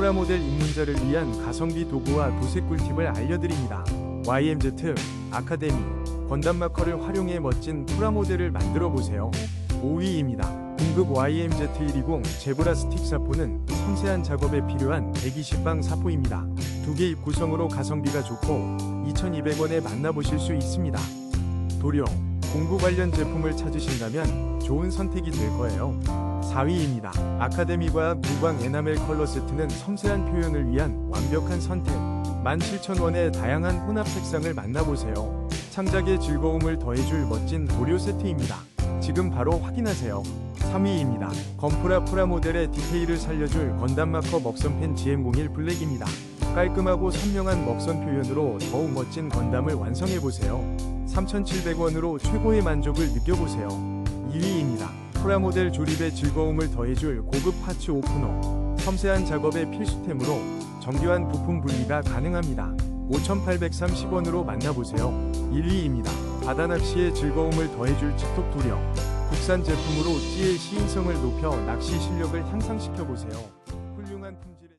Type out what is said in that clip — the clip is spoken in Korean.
프라모델 입문자를 위한 가성비 도구와 도색 꿀팁을 알려드립니다. YMZ 아카데미 건담 마커를 활용해 멋진 프라모델을 만들어 보세요. 5위입니다. 등급 YMZ120 제브라 스틱 사포는 섬세한 작업에 필요한 120방 사포입니다. 두 개 입 구성으로 가성비가 좋고 2,200원에 만나보실 수 있습니다. 도료, 공구 관련 제품을 찾으신다면 좋은 선택이 될 거예요. 4위입니다. 아카데미과 무광 에나멜 컬러 세트는 섬세한 표현을 위한 완벽한 선택. 17,000원의 다양한 혼합 색상을 만나보세요. 창작의 즐거움을 더해줄 멋진 도료 세트입니다. 지금 바로 확인하세요. 3위입니다. 건프라 프라 모델의 디테일을 살려줄 건담 마커 먹선펜 GM01 블랙입니다. 깔끔하고 선명한 먹선 표현으로 더욱 멋진 건담을 완성해보세요. 3,700원으로 최고의 만족을 느껴보세요. 2위입니다. 프라모델 조립의 즐거움을 더해줄 고급 파츠 오프너. 섬세한 작업의 필수템으로 정교한 부품 분리가 가능합니다. 5,830원으로 만나보세요. 1위입니다. 바다 낚시의 즐거움을 더해줄 집톡 도력. 국산 제품으로 찌의 시인성을 높여 낚시 실력을 향상시켜보세요. 훌륭한 품질.